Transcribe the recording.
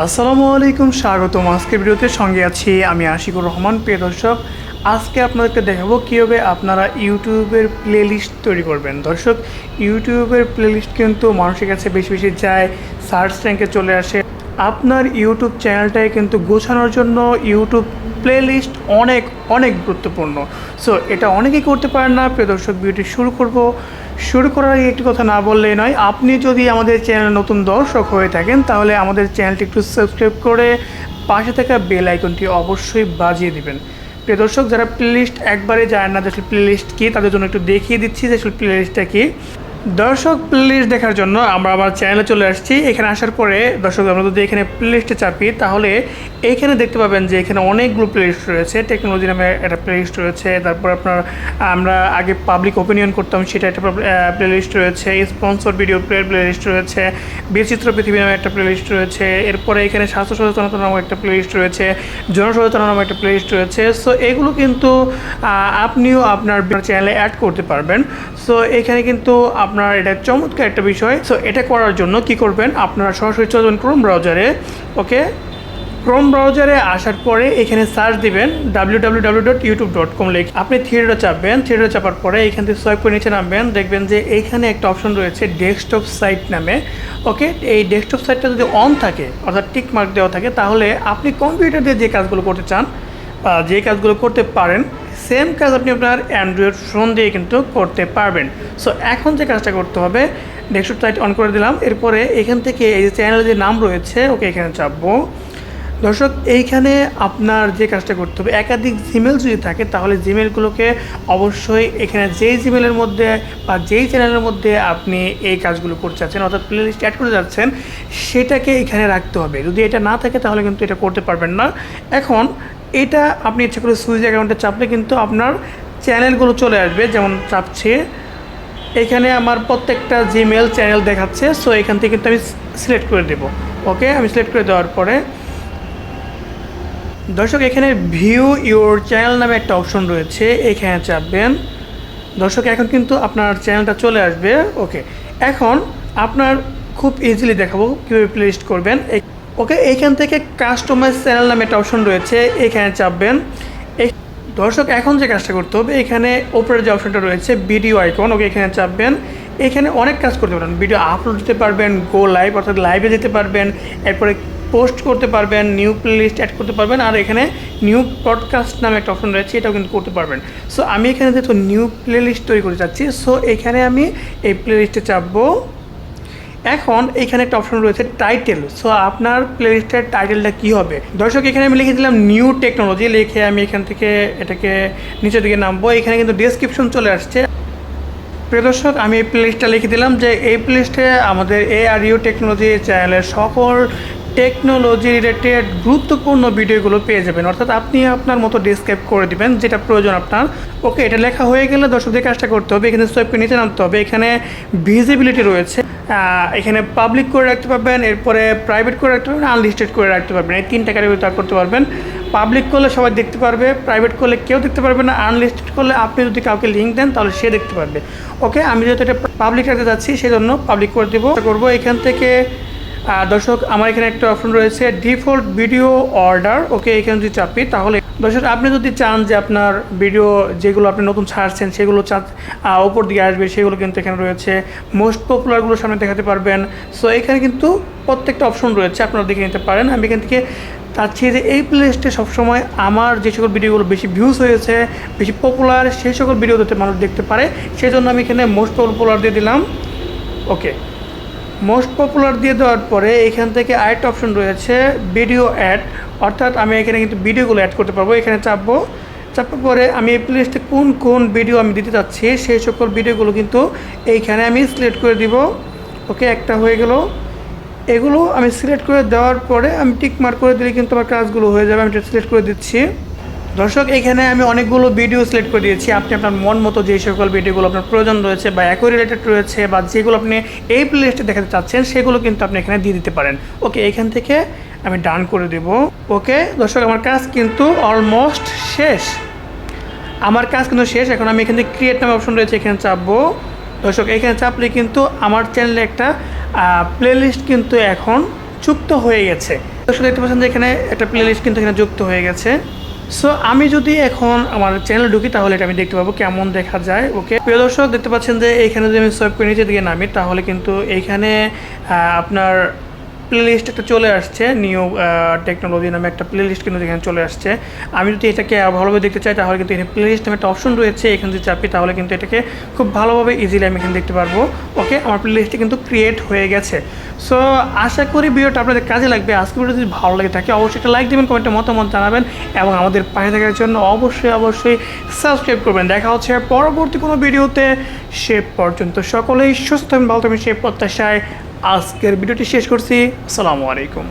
আসসালামু আলাইকুম, স্বাগতম। আজকের ভিডিওতে সঙ্গে আছি আমি আশিকুর রহমান, প্রিয় দর্শক। আজকে আপনাদেরকে দেখাবো কীভাবে আপনারা ইউটিউবের প্লেলিস্ট তৈরি করবেন। দর্শক, ইউটিউবের প্লেলিস্ট কিন্তু মানুষের কাছে বেশি বেশি যায় সার্চ র্যাঙ্কে চলে আসে। আপনার ইউটিউব চ্যানেলটাকে কিন্তু গোছানোর জন্য ইউটিউব প্লেলিস্ট অনেক অনেক গুরুত্বপূর্ণ। সো এটা অনেকেই করতে পারেন না। প্রিয় দর্শক, ভিডিওটি শুরু করব। শুরু করার আগে একটি কথা না বললেই নয়, আপনি যদি আমাদের চ্যানেলে নতুন দর্শক হয়ে থাকেন, তাহলে আমাদের চ্যানেলটি একটু সাবস্ক্রাইব করে পাশে থাকা বেল আইকনটি অবশ্যই বাজিয়ে দিবেন। প্রিয় দর্শক, যারা প্লেলিস্ট একবারে জানেন না যে আসলে প্লেলিস্ট কী, তাদের জন্য একটু দেখিয়ে দিচ্ছি যে আসলে প্লেলিস্টটা কী। দর্শক প্লেলিস্ট দেখার জন্য আমরা আমার চ্যানেলে চলে আসছি। এখানে আসার পরে, দর্শক, আমরা যদি এখানে প্লেলিস্টে চাপি, তাহলে এখানে দেখতে পাবেন যে এখানে অনেকগুলো প্লেলিস্ট রয়েছে। টেকনোলজি নামে একটা প্লেলিস্ট রয়েছে, তারপর আপনার, আমরা আগে পাবলিক ওপিনিয়ন করতাম, সেটা একটা প্লেলিস্ট রয়েছে। স্পন্সর ভিডিও প্লেলিস্ট রয়েছে। বিচিত্র পৃথিবী নামে একটা প্লেলিস্ট রয়েছে। এরপরে এখানে স্বাস্থ্য সচেতনতা নামে একটা প্লেলিস্ট রয়েছে। জনসচেতনতা নামে একটা প্লেলিস্ট রয়েছে। সো এগুলো কিন্তু আপনিও আপনার চ্যানেলে অ্যাড করতে পারবেন। সো এখানে কিন্তু আপনার এটা চমৎকার একটা বিষয়। সো এটা করার জন্য কি করবেন? আপনারা সরাসরি চলে যাবেন ক্রোম ব্রাউজারে ওকে ক্রোম ব্রাউজারে আসার পরে এখানে সার্চ দিবেন W W W dot YouTube dot com লিখ। আপনি থিয়েটারে চাপবেন। থিয়েটারে চাপার পরে এখান থেকে সোয়াইপ করে নিচে নামবেন। দেখবেন যে এইখানে একটা অপশন রয়েছে ডেস্কটপ সাইট নামে। ওকে এই ডেস্কটপ সাইটটা যদি অন থাকে, অর্থাৎ টিক মার্ক দেওয়া থাকে, তাহলে আপনি কম্পিউটার দিয়ে যে কাজগুলো করতে চান বা যে কাজগুলো করতে পারেন সেম কাজ আপনি আপনার অ্যান্ড্রয়েড ফোন দিয়ে কিন্তু করতে পারবেন। সো এখন যে কাজটা করতে হবে ডেস্কটপ সাইট অন করে দিলাম। এরপরে এখান থেকে এই যে চ্যানেলের যে নাম রয়েছে, ওকে এখানে চাপবো। দর্শক, এইখানে আপনার যে কাজটা করতে হবে, একাধিক জিমেল যদি থাকে, তাহলে জিমেলগুলোকে অবশ্যই এখানে যেই জিমেলের মধ্যে বা যেই চ্যানেলের মধ্যে আপনি এই কাজগুলো করতে চাচ্ছেন অর্থাৎ প্লে লিস্ট অ্যাড করতে যাচ্ছেন, সেটাকে এখানে রাখতে হবে। যদি এটা না থাকে, তাহলে কিন্তু এটা করতে পারবেন না। এখন এটা আপনি ইচ্ছা করে সুইচ অ্যাকাউন্টে চাপলে কিন্তু আপনার চ্যানেলগুলো চলে আসবে, যেমন চাপছে। এখানে আমার প্রত্যেকটা জিমেল চ্যানেল দেখাচ্ছে সো এখান থেকে কিন্তু আমি সিলেক্ট করে দেবো। ওকে আমি সিলেক্ট করে দেওয়ার পরে দর্শক, এখানে ভিউ ইউর চ্যানেল নামে একটা অপশন রয়েছে, এখানে চাপবেন। দর্শক, এখন কিন্তু আপনার চ্যানেলটা চলে আসবে। ওকে এখন আপনার খুব ইজিলি দেখাবো কীভাবে প্লেলিস্ট করবেন। ওকে, এইখান থেকে কাস্টমাইজ চ্যানেল নামে একটা অপশন রয়েছে, এখানে চাপবেন। দর্শক, এখন যে কাজটা করতে হবে, এখানে ওপরে যে অপশনটা রয়েছে ভিডিও আইকন ওকে এখানে চাপবেন। এখানে অনেক কাজ করতে পারেন ভিডিও আপলোড দিতে পারবেন গো লাইভ অর্থাৎ লাইভে দিতে পারবেন, এরপরে পোস্ট করতে পারবেন নিউ প্লেলিস্ট অ্যাড করতে পারবেন, আর এখানে নিউ পডকাস্ট নামে একটা অপশন রয়েছে, এটাও কিন্তু করতে পারবেন। সো আমি এখানে যেহেতু নিউ প্লেলিস্ট তৈরি করতে চাচ্ছি সো এখানে আমি এই প্লেলিস্টে চাপবো। এখন এখানে একটা অপশন রয়েছে টাইটেল সো আপনার প্লেলিস্টের টাইটেলটা কী হবে? দর্শক, এখানে আমি লিখে দিলাম নিউ টেকনোলজি লিখে আমি এখান থেকে এটাকে নিচের দিকে নামবো। এখানে কিন্তু ডেসক্রিপশন চলে আসছে। প্রিয় দর্শক, আমি এই প্লেলিস্টটা লিখে দিলাম যে এই প্লেলিস্টে আমাদের এ আর ইউ টেকনোলজি চ্যানেলের সকল টেকনোলজি রিলেটেড গুরুত্বপূর্ণ ভিডিওগুলো পেয়ে যাবেন। অর্থাৎ আপনি আপনার মতো ডিসক্রাইব করে দিবেন যেটা প্রয়োজন আপনার। ওকে এটা লেখা হয়ে গেলে দর্শকদের কাজটা করতে হবে। এখানে সোয়েপকে নিচে নামতে হবে। এখানে ভিজিবিলিটি রয়েছে। এখানে পাবলিক করে রাখতে পারবেন, এরপরে প্রাইভেট করে রাখতে পারবেন আনলিস্টেড করে রাখতে পারবেন। এই তিনটা ক্যাটাগরি তা করতে পারবেন। পাবলিক করলে সবাই দেখতে পারবে প্রাইভেট করলে কেউ দেখতে পারবে না আনলিস্টেড করলে আপনি যদি কাউকে লিঙ্ক দেন, তাহলে সে দেখতে পারবে। ওকে আমি যেহেতু এটা পাবলিক রাখতে যাচ্ছি সেই জন্য পাবলিক করে দেবো। করব এখান থেকে দর্শক, আমার এখানে একটা অপশন রয়েছে, ডিফল্ট ভিডিও অর্ডার। ওকে, এখানে যদি চাপি তাহলে দর্শক, আপনি যদি চান যে আপনার ভিডিও যেগুলো আপনি নতুন ছাড়ছেন, সেগুলো চান ওপর দিকে আসবে, সেগুলো কিন্তু এখানে রয়েছে। মোস্ট পপুলারগুলো সামনে দেখাতে পারবেন। সো এখানে কিন্তু প্রত্যেকটা অপশন রয়েছে, আপনারা দেখে নিতে পারেন। আমি এখান থেকে চাচ্ছি যে এই প্লেলিস্টে সবসময় আমার যে সকল ভিডিওগুলো বেশি ভিউজ হয়েছে, বেশি পপুলার সেই সকল ভিডিও যাতে মানুষ দেখতে পারে সেই জন্য আমি এখানে মোস্ট পপুলার দিয়ে দিলাম। ওকে মোস্ট পপুলার দিয়ে দেওয়ার পরে এখান থেকে আরেকটা অপশন রয়েছে ভিডিও অ্যাড অর্থাৎ আমি এখানে কিন্তু ভিডিওগুলো অ্যাড করতে পারব। এখানে চাপবো। চাপার পরে আমি এই প্লেলিস্টে কোন কোন ভিডিও আমি দিতে চাচ্ছি, সেই সকল ভিডিওগুলো কিন্তু এইখানে আমি সিলেক্ট করে দিব। ওকে একটা হয়ে গেল। এগুলো আমি সিলেক্ট করে দেওয়ার পরে আমি টিক মার্ক করে দিলে কিন্তু আমার কাজগুলো হয়ে যাবে। আমি সিলেক্ট করে দিচ্ছি। দর্শক, এখানে আমি অনেকগুলো ভিডিও সিলেক্ট করে দিয়েছি। আপনি আপনার মন মতো যে সকল ভিডিওগুলো আপনার প্রয়োজন রয়েছে বা একই রিলেটেড রয়েছে বা যেগুলো আপনি এই প্লেলিস্টে দেখাতে চাচ্ছেন, সেগুলো কিন্তু আপনি এখানে দিয়ে দিতে পারেন। ওকে এখান থেকে আমি ডান করে দেব। ওকে দর্শক, আমার কাজ কিন্তু অলমোস্ট শেষ। আমার কাজ কিন্তু শেষ। এখন আমি এখান থেকে ক্রিয়েট নামে অপশন রয়েছে, এখানে চাপবো। দর্শক, এখানে চাপলে কিন্তু আমার চ্যানেলে একটা প্লেলিস্ট কিন্তু এখন যুক্ত হয়ে গেছে। দর্শক, দেখতে পাচ্ছেন যে এখানে একটা প্লেলিস্ট কিন্তু এখানে যুক্ত হয়ে গেছে। সো আমি যদি এখন আমার চ্যানেল ঢুকি, তাহলে এটা আমি দেখতে পাবো কেমন দেখা যায়। ওকে প্রিয় দর্শক, দেখতে পাচ্ছেন যে এইখানে যদি আমি সোয়েব করে নিচে দিকে নামি, তাহলে কিন্তু এইখানে আপনার প্লেলিস্ট একটা চলে আসছে নিউ টেকনোলজি নামে একটা প্লেলিস্ট কিন্তু এখানে চলে আসছে। আমি যদি এটাকে ভালোভাবে দেখতে চাই, তাহলে কিন্তু এখানে প্লেলিস্ট নামে একটা অপশন রয়েছে, এখানে যদি চাপি, তাহলে কিন্তু এটাকে খুব ভালোভাবে ইজিলি আমি এখানে দেখতে পারব। ওকে আমার প্লেলিস্টটি কিন্তু ক্রিয়েট হয়ে গেছে। সো আশা করি ভিডিওটা আপনাদের কাজে লাগবে। আজকে ভিডিও যদি ভালো লাগে থাকে, অবশ্যই একটা লাইক দেবেন কমেন্টে মতামত জানাবেন এবং আমাদের পাশে থাকার জন্য অবশ্যই অবশ্যই সাবস্ক্রাইব করবেন। দেখা হচ্ছে পরবর্তী কোনো ভিডিওতে। সে পর্যন্ত সকলেই সুস্থ ভালো থাকবেন সে প্রত্যাশায় আজকের ভিডিওটি শেষ করছি। আসসালামু আলাইকুম।